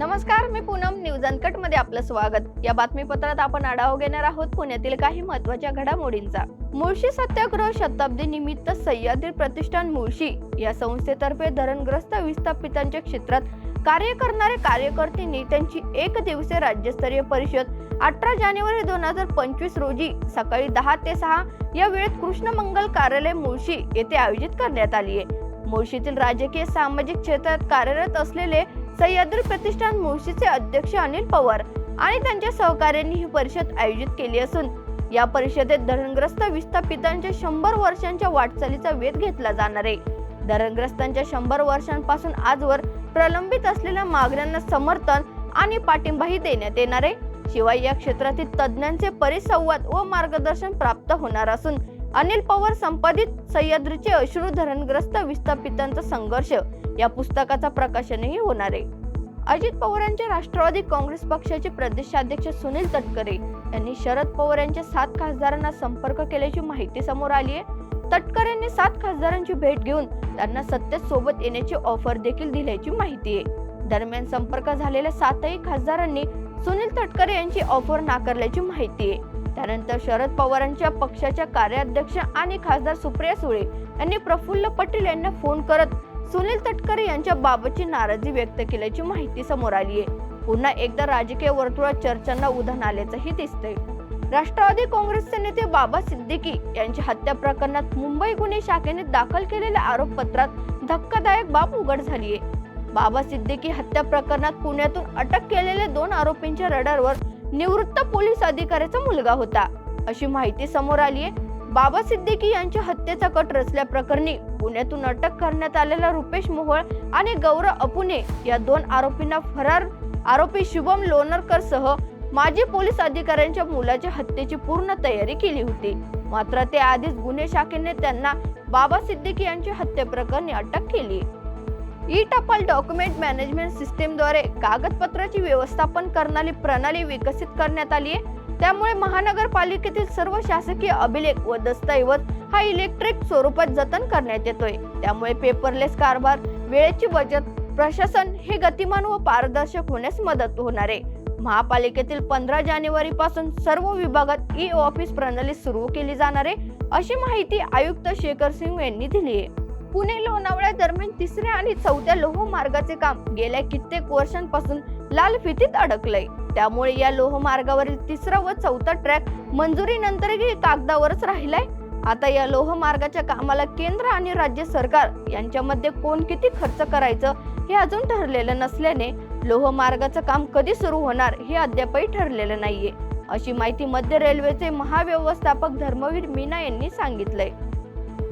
नमस्कार मी पूनम. न्यूज अनकटमध्ये आपलं स्वागत. या बातमीपत्रात आपण आढावा घेणार आहोत पुण्यातील काही महत्त्वाच्या घडामोडींचा. मुळशी सत्याग्रह शताब्दी निमित्त सह्याद्री प्रतिष्ठान मुळशी या संस्थेतर्फे धरणग्रस्त विस्थापितांच्या क्षेत्रात कार्य करणारे कार्यकर्त्यांनी त्यांची एक दिवसीय राज्यस्तरीय परिषद अठरा जानेवारी दोन हजार पंचवीस रोजी सकाळी दहा ते सहा या वेळेत कृष्णमंगल कार्यालय मुळशी येथे आयोजित करण्यात आली आहे. मुळशीतील राजकीय सामाजिक क्षेत्रात कार्यरत असलेले सह्याद्री प्रतिष्ठान मुळशीचे अध्यक्ष अनिल पवार आणि त्यांच्या सहकार्यांनी ही परिषद आयोजित केली असून या परिषदेत धरणग्रस्त विस्थापितांच्या शंभर वर्षांच्या वाटचालीचा वेध घेतला जाणार आहे. धरणग्रस्तांच्या शंभर वर्षांपासून आजवर प्रलंबित असलेल्या मागण्यांना समर्थन आणि पाठिंबाही देण्यात येणार आहे. शिवाय या क्षेत्रातील तज्ज्ञांचे परिसंवाद व मार्गदर्शन प्राप्त होणार असून अनिल पवार संपादित सह्याद्रीचे अश्रू धरणग्रस्त विस्थापितांचा संघर्ष या पुस्तकाचा प्रकाशनही होणार आहे. अजित पवारांच्या राष्ट्रवादी काँग्रेस पक्षाचे प्रदेशाध्यक्ष सुनील तटकरे यांनी शरद पवार यांच्या सात खासदारांना संपर्क केल्याची माहिती समोर आली आहे. तटकरेंनी सात खासदारांची भेट घेऊन त्यांना सत्तेत सोबत येण्याची ऑफर देखील दिल्याची माहिती आहे. दरम्यान संपर्क झालेल्या सातही खासदारांनी सुनील तटकरे यांची ऑफर नाकारल्याची माहिती आहे. त्यानंतर शरद पवारांच्या पक्षाच्या कार्याध्यक्ष आणि खासदार सुप्रिया सुळे यांनी प्रफुल्ल पटेल यांना फोन करत सुनील तटकरे यांच्या बाबतची नाराजी व्यक्त केल्याची माहिती समोर आली आहे. पुन्हा एकदा राजकीय वर्तुळात चर्चांना उधाण आल्याचंही दिसतंय. राष्ट्रवादी काँग्रेसचे नेते बाबा सिद्दीकी यांच्या हत्या प्रकरणात मुंबई गुन्हे शाखेने दाखल केलेल्या आरोपपत्रात धक्कादायक बाब उघड झाली आहे बाबा सिद्दीकी हत्या प्रकरणात पुण्यातून अटक केलेल्या दोन आरोपींच्या रडारवर निवृत्त पोलीस अधिकाऱ्याचा मुलगा होता. अशी माहिती समोर आली आहे बाबा सिद्दीकी यांच्या हत्येचा कट रचल्याप्रकरणी पुण्यातून अटक करण्यात आलेला रुपेश मोहोळ आणि गौरव अपुने या दोन आरोपींना फरार आरोपी शुभम लोणरकर सह माजी पोलीस अधिकाऱ्यांच्या मुलाच्या हत्येची पूर्ण तयारी केली होती. मात्र ते आधीच गुन्हे शाखेने त्यांना बाबा सिद्दीकी यांच्या हत्येप्रकरणी अटक केली. ई टपाल डॉक्युमेंट मॅनेजमेंट सिस्टीमद्वारे कागदपत्राची व्यवस्थापन करणारी प्रणाली विकसित करण्यात आली आहे. त्यामुळे महानगरपालिकेतील सर्व शासकीय अभिलेख व दस्तऐवज हा इलेक्ट्रिक स्वरूपात जतन करण्यात येतोय. त्यामुळे पेपरलेस कारभार वेळेची बचत प्रशासन हे गतिमान व पारदर्शक होण्यास मदत होणार आहे. महापालिकेतील पंधरा जानेवारी पासून सर्व विभागात ई ऑफिस प्रणाली सुरू केली जाणार आहे अशी माहिती आयुक्त शेखर सिंग यांनी दिली आहे. पुणे लोणावळ्या दरम्यान तिसऱ्या आणि चौथ्या लोहमार्गाचे काम गेल्या कित्येक वर्षांपासून लाल फितीत अडकलंय. त्यामुळे या लोहमार्गावरील तिसरा व चौथा ट्रॅक मंजुरीनंतरही कागदावरच राहिलाय. आता या लोहमार्गाच्या कामाला केंद्र आणि राज्य सरकार यांच्यामध्ये कोण किती खर्च करायचं हे अजून ठरलेलं नसल्याने लोहमार्गाचं काम कधी सुरू होणार हे अद्यापही ठरलेलं नाहीये. अशी माहिती मध्य रेल्वेचे महाव्यवस्थापक धर्मवीर मीना यांनी सांगितलंय.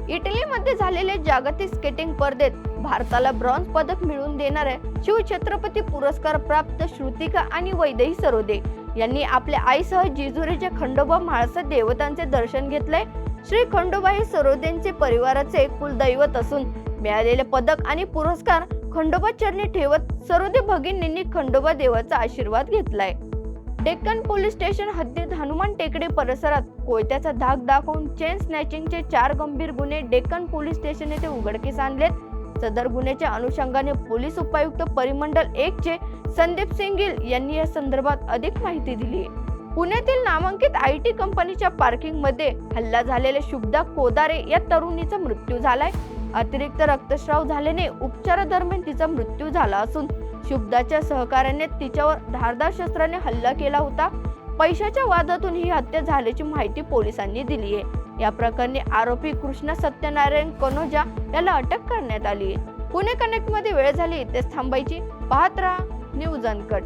इटलीमध्ये झालेल्या जागतिक स्केटिंग स्पर्धेत भारताला ब्रॉन्झ पदक मिळवून देणाऱ्या शिवछत्रपती पुरस्कार प्राप्त श्रुतिका आणि वैदेही सरोदे यांनी आपल्या आईसह जिजुरीच्या खंडोबा म्हाळसा देवतांचे दर्शन घेतले श्री खंडोबा हे सरोदेंचे परिवाराचे कुलदैवत असून मिळालेले पदक आणि पुरस्कार खंडोबा चरणी ठेवत सरोदे भगिनींनी खंडोबा देवाचा आशीर्वाद घेतलाय. डेक्कन पोलीस स्टेशन हद्दीत हनुमान टेकडे परिसरात कोयत्याचा धाक दाखवून चेन स्नॅचिंगचे चार गंभीर गुन्हे डेक्कन पोलीस स्टेशन येथे उघडकीस आणलेत. सदर गुन्ह्याच्या अनुषंगाने पोलीस उपायुक्त परिमंडल एक चे संदीप सिंगिल यांनी या संदर्भात अधिक माहिती दिली. आहे पुण्यातील नामांकित आय टी कंपनीच्या पार्किंगमध्ये हल्ला झालेल्या शुभदा कोदारे या तरुणीचा मृत्यू झालाय. अतिरिक्त रक्तस्राव झाल्याने उपचारादरम्यान तिचा मृत्यू झाला असून शुभदाच्या सहकार्याने तिच्यावर धारदार शस्त्राने हल्ला केला होता. पैशाच्या वादातून ही हत्या झाल्याची माहिती पोलिसांनी दिली आहे. या प्रकरणी आरोपी कृष्णा सत्यनारायण कनोजा याला अटक करण्यात आली आहे. पुणे कनेक्टमध्ये वेळ झाली इथेच थांबायची. पाहत राहा न्यूज अनकट.